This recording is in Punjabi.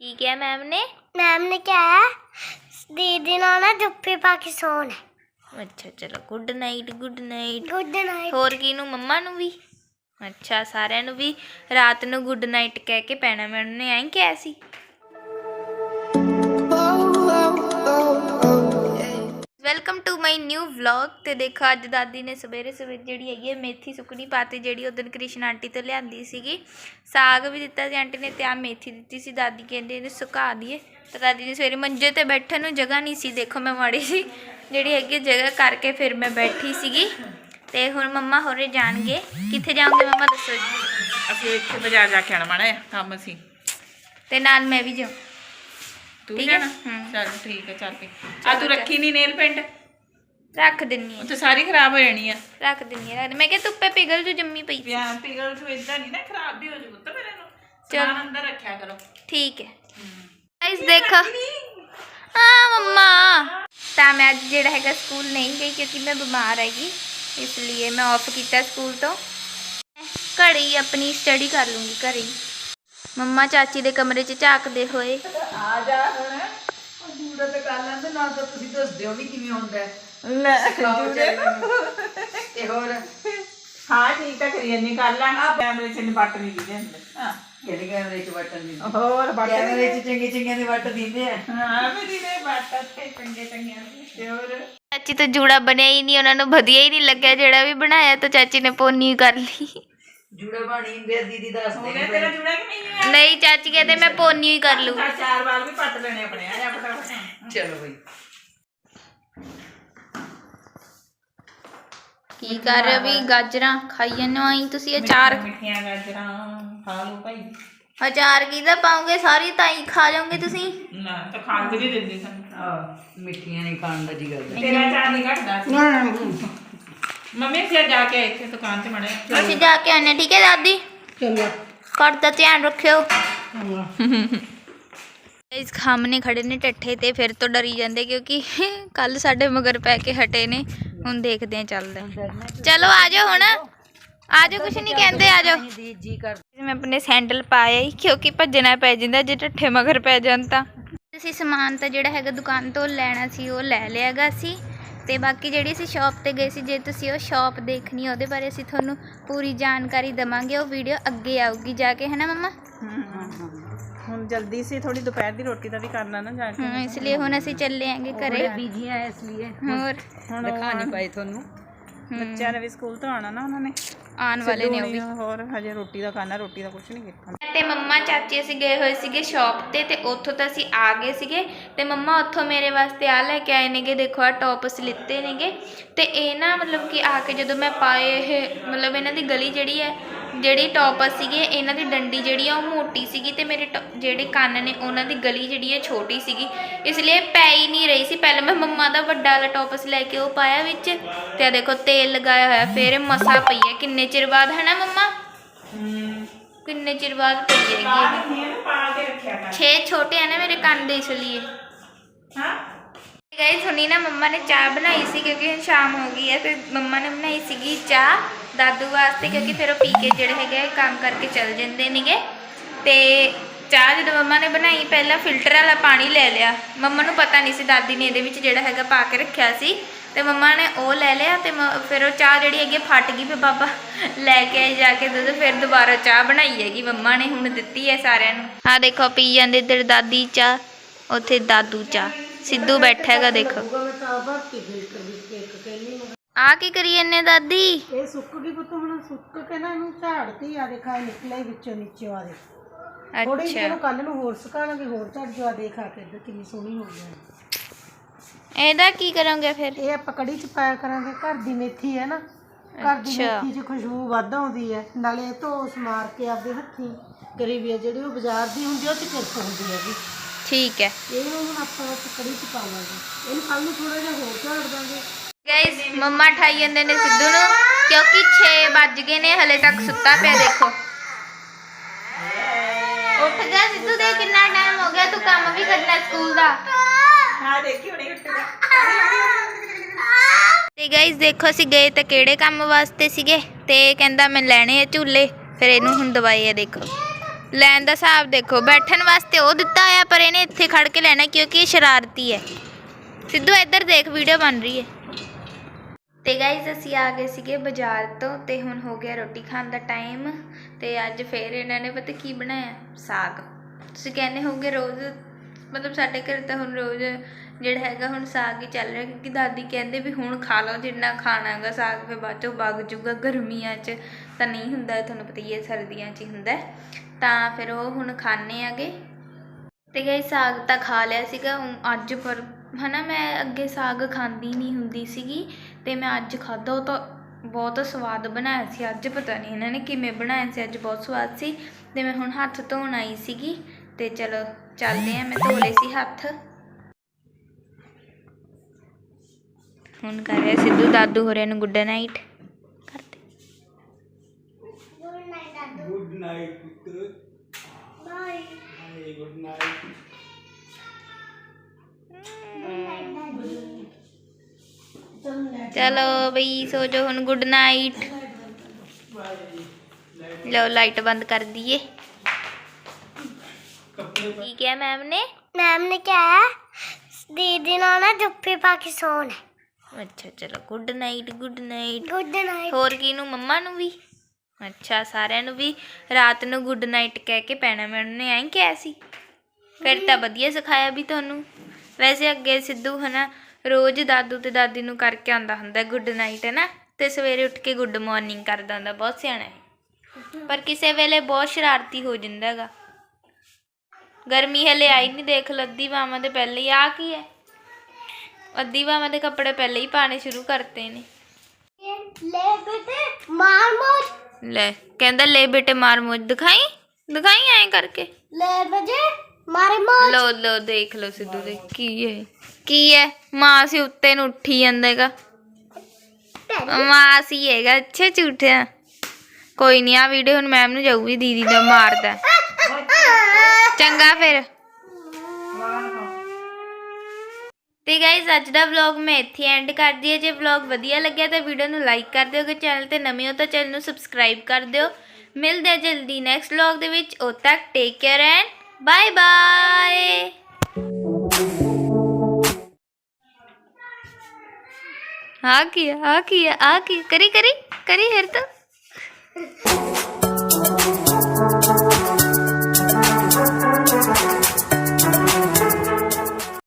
ਕੀ ਕਿਹਾ ਮੈਮ ਨੇ? ਮੈਮ ਨੇ ਕਿਹਾ ਦੀਦੀ ਨਾਲ ਨਾ ਜੁੱਫੀ ਪਾ ਕੇ ਸੋਣਾ। ਅੱਛਾ ਚਲੋ good night good night good night ਹੋਰ ਕਿਹਨੂੰ ਮੰਮਾ ਨੂੰ ਵੀ? ਅੱਛਾ ਸਾਰਿਆਂ ਨੂੰ ਵੀ। ਰਾਤ ਨੂੰ ਗੁੱਡ ਨਾਈਟ ਕਹਿ ਕੇ ਪੈਣਾ ਮੈਡਮ ਨੇ ਐਂ ਕਿਹਾ ਸੀ। Welcome to my new vlog ਤੇ ਦੇਖੋ ਅੱਜ ਦਾਦੀ ਨੇ ਸਵੇਰੇ ਸਵੇਰੇ ਜਿਹੜੀ ਹੈਗੀ ਹੈ ਮੇਥੀ ਸੁੱਕਣੀ ਪਾਤੀ ਜਿਹੜੀ ਉਦੋਂ ਕ੍ਰਿਸ਼ਨ ਆਂਟੀ ਤੋਂ ਲਿਆਂਦੀ ਸੀਗੀ। ਸਾਗ ਵੀ ਦਿੱਤਾ ਸੀ ਆਂਟੀ ਨੇ ਤੇ ਆ ਮੇਥੀ ਦਿੱਤੀ ਸੀ। ਦਾਦੀ ਕਹਿੰਦੇ ਇਹਨੂੰ ਸੁਕਾ ਦਈਏ। ਤੇ ਦਾਦੀ ਨੇ ਸਵੇਰੇ ਮੰਜੇ ਤੇ ਬੈਠਣ ਨੂੰ ਜਗ੍ਹਾ ਨਹੀਂ ਸੀ। ਦੇਖੋ ਮੈਂ ਮਾੜੀ ਸੀ ਜਿਹੜੀ ਹੈਗੀ ਜਗ੍ਹਾ ਕਰਕੇ ਫਿਰ ਮੈਂ ਬੈਠੀ ਸੀਗੀ। ਤੇ ਹੁਣ ਮੰਮਾ ਹੋਰੇ ਜਾਣਗੇ। ਕਿੱਥੇ ਜਾਓਗੇ ਮੰਮਾ ਦੱਸੋ ਜੀ। ਅਸੀਂ ਇੱਥੇ ਬਾਜ਼ਾਰ ਜਾ ਕੇ ਆਣਾ ਮਾੜਾ ਕੰਮ ਸੀ। ਤੇ ਨਾਲ ਮੈਂ ਵੀ ਜਾਉ ਤੂੰ ਠੀਕ ਹੈ? ਚੱਲ ਠੀਕ ਹੈ ਚੱਲ ਪਈ ਆ ਤੂੰ ਰੱਖੀ ਨਹੀਂ ਨੇਲ ਪੈਂਟ? ਰੱਖ ਦਿੰਨੀ ਉਹ ਆ। ਤੇ ਸਾਰੀ ਖਰਾਬ ਹੋ ਜਾਣੀ ਆ। ਰੱਖ ਦਿੰਨੀ ਆ ਰੱਖ ਦਿੰਨੀ- ਮੈਂ ਕਿਹਾ ਧੁੱਪੇ ਪਿਘਲ ਜੋ ਜੰਮੀ ਪਈ। ਪਿਆ ਪਿਗਲ ਤੂੰ ਇਦਾਂ ਨਹੀਂ ਨਾ ਖਰਾਬ ਵੀ ਹੋ ਜੂ ਤਾਂ ਮੇਰੇ ਨੂੰ ਚੱਲ। ਸਮਾਨ ਅੰਦਰ ਰੱਖਿਆ ਕਰੋ। ਠੀਕ ਹੈ। ਗਾਇਸ ਦੇਖੋ। ਹਾਂ ਮੰਮਾ। ਤਾਂ ਮੈਂ ਅੱਜ ਜਿਹੜਾ ਹੈਗਾ ਸਕੂਲ ਨਹੀਂ ਗਈ ਕਿਉਂਕਿ ਮੈਂ ਬਿਮਾਰ ਹੈਗੀ। ਇਸ ਲਈ ਮੈਂ ਆਫ ਕੀਤਾ ਸਕੂਲ ਤੋਂ। ਘਰੇ ਹੀ ਆਪਣੀ ਸਟੱਡੀ ਕਰ ਲੂੰਗੀ ਘਰੇ ਹੀ। ਮੰਮਾ ਚਾਚੀ ਦੇ ਕਮਰੇ 'ਚ ਝਾਕਦੇ ਹੋਏ। ਆ ਜਾ ਹੁਣ। ਦੂਰਾ ਤੇ ਕਰ ਲੈਂਦੇ ਨਾਲ ਤਾਂ ਤੁਸੀਂ ਦੱਸਦੇ ਹੋ ਵੀ ਕਿਵੇਂ ਹੁੰਦਾ ਹੈ। ਲੈ ਸਿਖਾਓ ਚੱਲਣ ਤੇ ਹੋਰ? ਹਾਂ ਠੀਕ ਆ ਕਰੀ ਜੰਨੀ ਕਰ ਲਾ। ਕੈਮਰੇ ਚ ਨਿਪਟ ਨਹੀਂ ਦਿੰਦੇ ਹੁੰਦੇ। ਹਾਂ। ਕਿਹੜੇ ਕੈਮਰੇ 'ਚ ਬਟਨ ਦੀ ਹੋਰ ਬੱਟ ਕੈਮਰੇ 'ਚ ਚੰਗੇ ਚੰਗਿਆਂ ਦੇ ਵੱਟ ਦਿੰਦੇ ਆ। ਹਾਂ। ਮੇਰੀ ਨੇ ਬੱਟ ਤੇ ਚੰਗੇ ਚੰਗੇ ਤੇ ਹੋਰ? ਚਾਚੀ ਤਾਂ ਜੂੜਾ ਬਣਿਆ ਹੀ ਨਹੀਂ ਉਹਨਾਂ ਨੂੰ ਵਧੀਆ ਹੀ ਨਹੀਂ ਲੱਗਿਆ ਜਿਹੜਾ ਵੀ ਬਣਾਇਆ ਤਾਂ ਚਾਚੀ ਨੇ ਪੋਨੀ ਕਰ ਲਈ। ਜੂੜੇ ਬਾਣੀ ਹੁੰਦੇ ਆ, ਦੀਦੀ ਦੱਸਦੇ ਉਹਨੇ ਨੇ ਤੇਰਾ ਜੁੜਾ ਕਿ ਨਹੀਂ ਹੈ ਨਹੀਂ ਚਾਚੀ ਕਹਿੰਦੇ ਮੈਂ ਪੋਨੀ ਹੀ ਕਰ ਲੂ ਚਾਰ ਚਾਰ ਵਾਰ ਵੀ ਪੱਟ ਲੈਣੇ ਆਪਣੇ ਆ ਜਾ ਫਟਾਫਟ। ਚਲੋ ਬਈ। ਕੀ ਕਰ ਰਹੇ ਹੋ ਵੀ ਗਾਜਰਾਂ ਖਾਈ ਜਾਂਦੇ ਹੋ ਆਈ ਤੁਸੀਂ ਅਚਾਰ ਮਿੱਠੀਆਂ ਗਾਜਰਾਂ ਖਾ ਲਓ ਭਾਈ। ਅਚਾਰ ਕਿਹਦਾ ਪਾਉਂਗੇ ਸਾਰੀ ਤਾਂ ਹੀ ਖਾ ਜਾਓਗੇ ਤੁਸੀਂ? ਨਾ ਤਾਂ ਖਾਣ ਵੀ ਨਹੀਂ ਦਿੰਦੀ ਸਾਨੂੰ। ਆ ਮਿੱਠੀਆਂ ਨਹੀਂ ਖਾਣ ਦਾ ਜੀ ਗੱਲ ਤੇਰਾ ਚਾਰ ਨਹੀਂ ਘਟਦਾ। ਸੀ ਮੰਮੀ ਫਿਰ ਜਾ ਕੇ ਆਏ ਇੱਥੇ ਦੁਕਾਨ ਤੇ ਮੜੇ ਅਸੀਂ ਜਾ ਕੇ ਆਨੇ ਠੀਕ ਹੈ ਦਾਦੀ? ਚਲੋ ਘਰ ਦਾ ਧਿਆਨ ਰੱਖਿਓ। ਇਸ ਖਾਮਨੇ ਖੜੇ ਨੇ ਟੱਠੇ ਤੇ ਫਿਰ ਤੋਂ ਡਰੀ ਜਾਂਦੇ ਕਿਉਂਕਿ ਕੱਲ ਸਾਡੇ ਮਗਰ ਪੈ ਕੇ ਹਟੇ ਨੇ। ਹੁਣ ਦੇਖਦੇ ਆ ਚੱਲਦੇ ਆ। ਚਲੋ ਆ ਜਾਓ ਹੁਣ। ਆ ਜਾਓ ਕੁਛ ਨਹੀਂ ਕਹਿੰਦੇ ਆ ਜਾਓ। ਦੀ ਜੀ ਕਰ ਮੈਂ ਆਪਣੇ ਸੈਂਡਲ ਪਾਇਆ ਹੀ ਕਿਉਂਕਿ ਭੱਜਣਾ ਪੈ ਜਾਂਦਾ ਜੇ ਢੱਠੇ ਮਗਰ ਪੈ ਜਾਣ ਤਾਂ। ਅਸੀਂ ਸਮਾਨ ਤਾਂ ਜਿਹੜਾ ਹੈਗਾ ਦੁਕਾਨ ਤੋਂ ਲੈਣਾ ਸੀ ਉਹ ਲੈ ਲਿਆਗਾ ਸੀ। ਤੇ ਬਾਕੀ ਜਿਹੜੀ ਅਸੀਂ ਸ਼ਾਪ ਤੇ ਗਏ ਸੀ ਜੇ ਤੁਸੀਂ ਉਹ ਸ਼ਾਪ ਦੇਖਣੀ ਉਹਦੇ ਬਾਰੇ ਅਸੀਂ ਤੁਹਾਨੂੰ ਪੂਰੀ ਜਾਣਕਾਰੀ ਦਵਾਂਗੇ ਉਹ ਵੀਡੀਓ ਅੱਗੇ ਆਊਗੀ ਜਾ ਕੇ ਹੈ ਨਾ ਮੰਮਾ? ਹੁਣ ਜਲਦੀ ਸੀ ਥੋੜੀ ਦੁਪਹਿਰ ਦੀ ਰੋਟੀ ਦਾ ਵੀ ਕਰਨਾ ਨਾ ਜਾ ਹਾਂ ਇਸ ਲਈ ਹੁਣ ਅਸੀਂ ਚੱਲੇ ਆਂਗੇ ਘਰੇ। ਬੀਜੀ ਆ ਇਸ ਲਈ ਹੋਰ? ਹੁਣ ਦਿਖਾ ਨਹੀਂ ਪਾਈ ਤੁਹਾਨੂੰ। ਬੱਚਿਆਂ ਨੇ ਵੀ ਸਕੂਲ ਤੋਂ ਆਣਾ ਨਾ ਉਹਨਾਂ ਨੇ। ਆਉਣ ਵਾਲੇ ਨੇ ਉਹ ਵੀ। ਹੋਰ ਹਜੇ ਰੋਟੀ ਦਾ ਖਾਣਾ ਰੋਟੀ ਦਾ ਕੁਝ ਨਹੀਂ ਕੀਤਾ। ਤੇ ਮੰਮਾ ਚਾਚੀ ਅਸੀਂ ਗਏ ਹੋਏ ਸੀਗੇ ਸ਼ਾਪ ਤੇ ਤੇ ਉੱਥੋਂ ਤਾਂ ਅਸੀਂ ਆ ਗਏ ਸੀਗੇ। ਤੇ ਮੰਮਾ ਉੱਥੋਂ ਮੇਰੇ ਵਾਸਤੇ ਆ ਲੈ ਕੇ ਆਏ ਨੇਗੇ। ਦੇਖੋ ਆ ਟੌਪਸ ਲਿੱਤੇ ਨੇਗੇ। ਤੇ ਇਹ ਨਾ ਮਤਲਬ ਕਿ ਆ ਕੇ ਜਦੋਂ ਮੈਂ ਪਾਏ ਇਹ ਮਤਲਬ ਇਹਨਾਂ ਦੀ ਗਲੀ ਜਿਹੜੀ ਹੈ ਜਿਹੜੀ ਟੌਪਸ ਸੀਗੇ ਇਹਨਾਂ ਦੀ ਡੰਡੀ ਜਿਹੜੀ ਆ ਉਹ ਮੋਟੀ ਸੀਗੀ ਤੇ ਮੇਰੇ ਜਿਹੜੇ ਕੰਨ ਨੇ ਉਹਨਾਂ ਦੀ ਗਲੀ ਜਿਹੜੀ ਹੈ ਛੋਟੀ ਸੀਗੀ। ਇਸ ਲਈ ਪੈ ਹੀ ਨਹੀਂ ਰਹੀ ਸੀ। ਪਹਿਲਾਂ ਮੈਂ ਮੰਮਾ ਦਾ ਵੱਡਾ ਵਾਲਾ ਟੌਪਸ ਲੈ ਕੇ ਉਹ ਪਾਇਆ ਵਿੱਚ ਤੇ ਆ ਦੇਖੋ ਤੇਲ ਲਗਾਇਆ ਹੋਇਆ ਫਿਰ ਮਸਾ ਪਈ ਹੈ ਕਿੰਨੇ ਚਿਰ ਬਾਅਦ ਹੈ ਨਾ ਮੰਮਾ? ਕਿੰਨੇ ਚਿਰ ਬਾਅਦ ਪਈ ਹੈਗੀ ਇਹ ਛੇ ਛੋਟੇ ਆ ਨਾ ਮੇਰੇ ਕੰਨ ਦੇ ਇਸ ਲਈ ਹਾਂ? ਗਾਇਸ ਸੁਣੀ ਨਾ ਮੰਮਾ ਨੇ ਚਾਹ ਬਣਾਈ ਸੀ ਕਿਉਂਕਿ ਹੁਣ ਸ਼ਾਮ ਹੋ ਗਈ ਹੈ ਤੇ ਮੰਮਾ ਨੇ ਬਣਾਈ ਸੀਗੀ ਚਾਹ ਦਾਦੂ ਵਾਸਤੇ ਕਿਉਂਕਿ ਫਿਰ ਉਹ ਪੀ ਕੇ ਜਿਹੜੇ ਹੈਗੇ ਕੰਮ ਕਰਕੇ ਚੱਲ ਜਾਂਦੇ ਨੇਗੇ। ਤੇ ਚਾਹ ਜਦੋਂ ਮੰਮਾ ਨੇ ਬਣਾਈ, ਪਹਿਲਾਂ ਫਿਲਟਰ ਵਾਲਾ ਪਾਣੀ ਲੈ ਲਿਆ। ਮੰਮਾ ਨੂੰ ਪਤਾ ਨਹੀਂ ਸੀ, ਦਾਦੀ ਨੇ ਇਹਦੇ ਵਿੱਚ ਜਿਹੜਾ ਹੈਗਾ ਪਾ ਕੇ ਰੱਖਿਆ ਸੀ। ਤੇ ਮੰਮਾ ਨੇ ਉਹ ਲੈ ਲਿਆ ਤੇ ਫਿਰ ਉਹ ਚਾਹ ਜਿਹੜੀ ਹੈਗੀ ਆ ਫਟ ਗਈ ਫਿਰ ਪਾਪਾ ਲੈ ਕੇ ਆਏ ਜਾ ਕੇ ਦੁੱਧ, ਫਿਰ ਦੁਬਾਰਾ ਚਾਹ ਬਣਾਈ ਹੈਗੀ ਮੰਮਾ ਨੇ, ਹੁਣ ਦਿੱਤੀ ਹੈ ਸਾਰਿਆਂ ਨੂੰ। ਆ ਦੇਖੋ, ਪੀ ਜਾਂਦੇ ਇੱਧਰ ਦਾਦੀ ਚਾਹ, ਉੱਥੇ ਦਾਦੂ ਚਾਹ। ਸਿੱਧੂ ਬੈਠਾ ਹੈਗਾ ਦੇਖੋ। ਆ ਕੀ ਕਰੀ ਜੰਨੇ ਦਾਦੀ? ਇਹ ਸੁੱਕ ਗਈ ਪੁੱਤ ਹੁਣ ਸੁੱਕ ਕੇ ਨਾ ਇਹਨੂੰ ਝਾੜਤੀ ਆ ਦੇਖਾ ਨਿਕਲੇ ਵਿੱਚੋਂ ਨੀਚੇ ਆ ਦੇ ਥੋੜੀ ਜਿਹੀ ਅੱਛਾ। ਇਹਨੂੰ ਕੱਲ ਨੂੰ ਹੋਰ ਸੁਕਾਣਗੇ ਹੋਰ ਝੜ ਜੋ ਆ ਦੇਖ ਆ ਕੇ ਇੱਧਰ ਕਿੰਨੀ ਸੋਹਣੀ ਹੋ ਗਈ ਇਹਦਾ ਕੀ ਕਰੋਗੇ ਫਿਰ? ਇਹ ਆਪਾਂ ਕੜੀ ਚ ਪਾਇਆ ਕਰਾਂਗੇ ਘਰ ਦੀ ਮੇਥੀ ਹੈ ਨਾ। ਘਰ ਦੀ ਅੱਛਾ। ਮੇਥੀ ਚ ਖੁਸ਼ਬੂ ਵੱਧ ਆਉਂਦੀ ਹੈ ਨਾਲੇ ਧੋਸ ਮਾਰ ਕੇ ਆਪਦੇ ਹੱਥੀਂ ਕਰੀਬੀ ਹੈ ਜਿਹੜੀ ਉਹ ਬਾਜ਼ਾਰ ਦੀ ਹੁੰਦੀ ਆ, ਉਹ ਚ ਕਿਰਕ ਹੁੰਦੀ ਹੈਗੀ ਠੀਕ ਹੈ। ਇਹਨੂੰ ਹੁਣ ਆਪਾਂ ਉਸ ਕੜੀ ਚ ਪਾਵਾਂਗੇ। ਇਹਨੂੰ ਕੱਲ ਨੂੰ ਥੋੜਾ ਜਿਹਾ ਹੋਰ ਝਾੜ ਦਾਂਗੇ। ਗਾਇਸ ਮੰਮਾ ਠਾਈ ਜਾਂਦੇ ਨੇ ਸਿੱਧੂ ਨੂੰ ਕਿਉਂਕਿ 6 ਵੱਜ ਗਏ ਨੇ ਹਲੇ ਤੱਕ ਸੁੱਤਾ ਪਿਆ ਦੇਖੋ। ਉੱਠ ਜਾ ਸਿੱਧੂ ਦੇ ਕਿੰਨਾ ਟਾਈਮ ਹੋ ਗਿਆ ਤੂੰ ਕੰਮ ਵੀ ਕਰਨਾ ਸਕੂਲ ਦਾ। ਹਾਂ ਦੇਖੀ ਹੁਣੇ ਉੱਠਦਾ ਤੇ ਗਾਇਸ ਦੇਖੋ ਅਸੀਂ ਗਏ ਤਾਂ ਕਿਹੜੇ ਕੰਮ ਵਾਸਤੇ ਸੀਗੇ? ਤੇ ਕਹਿੰਦਾ ਮੈਂ ਲੈਣੇ ਆ ਝੂਲੇ ਫਿਰ ਇਹਨੂੰ ਹੁਣ ਦਵਾਈ ਆ ਦੇਖੋ। ਲੈਣ ਦਾ ਹਿਸਾਬ ਦੇਖੋ, ਬੈਠਣ ਵਾਸਤੇ ਉਹ ਦਿੱਤਾ ਹੋਇਆ, ਪਰ ਇਹਨੇ ਇੱਥੇ ਖੜ ਕੇ ਲੈਣਾ ਕਿਉਂਕਿ ਇਹ ਸ਼ਰਾਰਤੀ ਹੈ। ਸਿੱਧੂ, ਇੱਧਰ ਦੇਖ, ਵੀਡੀਓ ਬਣ ਰਹੀ ਹੈ। ਤੇ ਗਾਇਜ਼ ਅਸੀਂ ਆ ਗਏ ਸੀਗੇ ਬਾਜ਼ਾਰ ਤੋਂ, ਤੇ ਹੁਣ ਹੋ ਗਿਆ ਰੋਟੀ ਖਾਣ ਦਾ ਟਾਈਮ ਤੇ ਅੱਜ ਫੇਰ ਇਹਨਾਂ ਨੇ ਪਤਾ ਕੀ ਬਣਾਇਆ? ਸਾਗ। ਤੁਸੀਂ ਕਹਿੰਦੇ ਹੋਗੇ ਰੋਜ਼, ਮਤਲਬ ਸਾਡੇ ਘਰ ਤਾਂ ਹੁਣ ਰੋਜ਼ ਜਿਹੜਾ ਹੈਗਾ ਹੁਣ ਸਾਗ ਹੀ ਚੱਲ ਰਿਹਾ, ਕਿਉਂਕਿ ਦਾਦੀ ਕਹਿੰਦੇ ਵੀ ਹੁਣ ਖਾ ਲਓ, ਜਿੰਨਾ ਖਾਣਾ ਹੈਗਾ ਸਾਗ, ਫਿਰ ਬਾਅਦ ਚੋਂ ਵਗ ਜੂਗਾ ਗਰਮੀਆਂ 'ਚ, ਤਾਂ ਨਹੀਂ ਹੁੰਦਾ, ਤੁਹਾਨੂੰ ਪਤਾ ਹੀ ਹੈ ਸਰਦੀਆਂ 'ਚ ਹੀ ਹੁੰਦਾ। ਤਾਂ ਫਿਰ ਉਹ ਹੁਣ ਖਾਣੇ ਆਗੇ ਤੇ ਗਈ ਸਾਗ ਤਾਂ ਖਾ ਲਿਆ ਸੀਗਾ। ਅੱਜ ਪਰ ਹਨਾ ਮੈਂ ਅੱਗੇ ਸਾਗ ਖਾਂਦੀ ਨਹੀਂ ਹੁੰਦੀ ਸੀਗੀ ਤੇ ਮੈਂ ਅੱਜ ਖਾਧਾ। ਉਹ ਤਾਂ ਬਹੁਤ ਸਵਾਦ ਬਣਾਇਆ ਸੀ। ਅੱਜ ਪਤਾ ਨਹੀਂ ਇਹਨਾਂ ਨੇ ਕਿਵੇਂ ਬਣਾਇਆ ਸੀ। ਅੱਜ ਬਹੁਤ ਸਵਾਦ ਸੀ। ਤੇ ਮੈਂ ਹੁਣ ਹੱਥ ਧੋਣ ਆਈ ਸੀਗੀ। ਤੇ ਚਲੋ ਚੱਲਦੇ ਆ ਮੈਂ ਧੋ ਲਏ ਸੀ ਹੱਥ। ਹੁਣ ਕਰ ਰਿਹਾ ਸਿੱਧੂ ਦਾਦੂ ਹੋਰਿਆਂ ਨੂੰ ਗੁੱਡ ਨਾਈਟ। ਕਰਦੇ ਗੁੱਡ ਨਾਈਟ ਪੁੱਤਰ ਬਾਏ ਚਲੋ ਬਈ ਸੋ ਜਾਓ ਹੁਣ ਗੁੱਡ ਨਾਈਟ ਲਓ ਲਾਈਟ ਬੰਦ ਕਰ ਦਈਏ। ਕੀ ਕਿਹਾ ਮੈਮ ਨੇ? ਮੈਮ ਨੇ ਕਿਹਾ ਦੀਦੀ ਨਾਲ ਨਾ ਜੁੱਫੀ ਪਾ ਕੇ ਸੋਣਾ। ਅੱਛਾ ਚਲੋ good night good night good night ਹੋਰ ਕਿਹਨੂੰ ਮੰਮਾ ਨੂੰ ਵੀ? ਅੱਛਾ ਸਾਰਿਆਂ ਨੂੰ ਵੀ। ਰਾਤ ਨੂੰ ਗੁੱਡ ਨਾਈਟ ਕਹਿ ਕੇ ਪੈਣਾ ਮੈਡਮ ਨੇ ਐਂ ਕਿਹਾ ਸੀ। ਫਿਰ ਤਾਂ ਵਧੀਆ ਸਿਖਾਇਆ ਵੀ ਤੁਹਾਨੂੰ। ਵੈਸੇ ਅੱਗੇ ਸਿੱਧੂ ਹਨਾ ਰੋਜ਼ ਦਾਦੂ ਤੇ ਦਾਦੀ ਨੂੰ ਕਰਕੇ ਆਉਂਦਾ ਹੁੰਦਾ ਗੁੱਡ ਨਾਈਟ ਹੈ ਨਾ? ਤੇ ਸਵੇਰੇ ਉੱਠ ਕੇ ਗੁੱਡ ਮਾਰਨਿੰਗ ਕਰਦਾ ਹੁੰਦਾ ਬਹੁਤ ਸਿਆਣਾ ਹੈ। ਪਰ ਕਿਸੇ ਵੇਲੇ ਬਹੁਤ ਸ਼ਰਾਰਤੀ ਹੋ ਜਾਂਦਾ ਹੈਗਾ। ਗਰਮੀ ਹਲੇ ਆਈ ਨਹੀਂ ਦੇਖ ਲੱਦੀ ਬਾਵਾਂ ਦੇ ਪਹਿਲੇ ਹੀ ਆ ਕੀ ਹੈ? ਅੱਧੀ ਬਾਵਾਂ ਦੇ ਕੱਪੜੇ ਪਹਿਲੇ ਹੀ ਪਾਣੇ ਸ਼ੁਰੂ ਕਰਤੇ ਨੇ। ਲੈ ਬੇਟੇ ਮਾਰ ਮੋਜ ਲੈ ਕਹਿੰਦਾ ਲੈ ਬੇਟੇ ਮਾਰ ਮੁਝ ਦਿਖਾਈ? ਦਿਖਾਈ ਐਂ ਕਰਕੇ? ਲੈ ਬਜੇ ਮਾਰੇ ਮੋਜ ਲੋ ਲੋ ਦੇਖ ਲੋ ਸਿੱਧੂ ਦੇ ਕੀ ਹੈ। ਕੀ ਹੈ ਮਾਂ ਸੀ ਉੱਤੇ ਨੂੰ ਉੱਠੀ ਜਾਂਦਾਗਾ। ਮਾਂ ਸੀ ਹੈਗਾ ਅੱਛੇ ਝੂਠਿਆ ਕੋਈ ਨਹੀਂ ਆ ਵੀਡੀਓ ਹੁਣ ਮੈਮ ਨੂੰ ਜਾਊਗੀ, ਦੀਦੀ ਦਾ ਮਾਰਦਾ। ਚੰਗਾ ਫਿਰ। ਤੇ ਗਾਇਜ਼ ਅੱਜ ਦਾ ਵਲੌਗ ਮੈਂ ਇੱਥੇ ਐਂਡ ਕਰਦੀ ਹਾਂ। ਜੇ ਵਲੌਗ ਵਧੀਆ ਲੱਗਿਆ ਤਾਂ ਵੀਡੀਓ ਨੂੰ ਲਾਈਕ ਕਰ ਦਿਓ, ਅਗਰ ਚੈਨਲ ਤੇ ਨਵੇਂ ਹੋ ਤਾਂ ਚੈਨਲ ਨੂੰ ਸਬਸਕ੍ਰਾਈਬ ਕਰ ਦਿਓ। ਮਿਲਦੇ ਹਾਂ ਜਲਦੀ ਨੈਕਸਟ ਵਲੌਗ ਦੇ ਵਿੱਚ। ਉਦ ਤੱਕ take care and bye bye ਆ ਕੀ ਆ ਕੀ ਆ ਕੀ ਕਰੀ ਕਰੀ ਕਰੀ ਫਿਰ ਤਾਂ